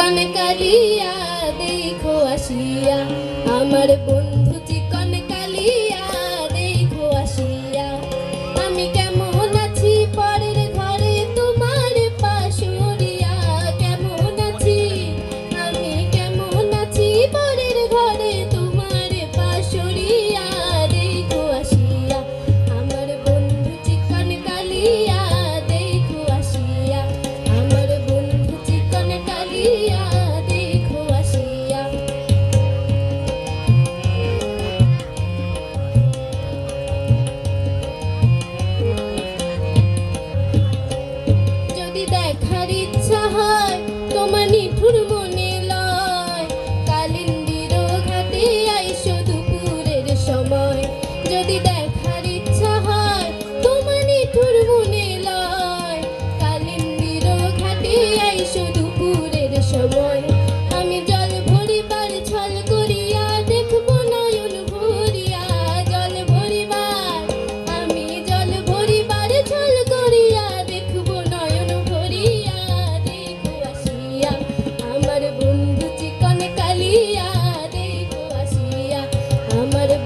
চিকন কালিয়া দেখো আসিয়া আমার বন্ধু I'm somebody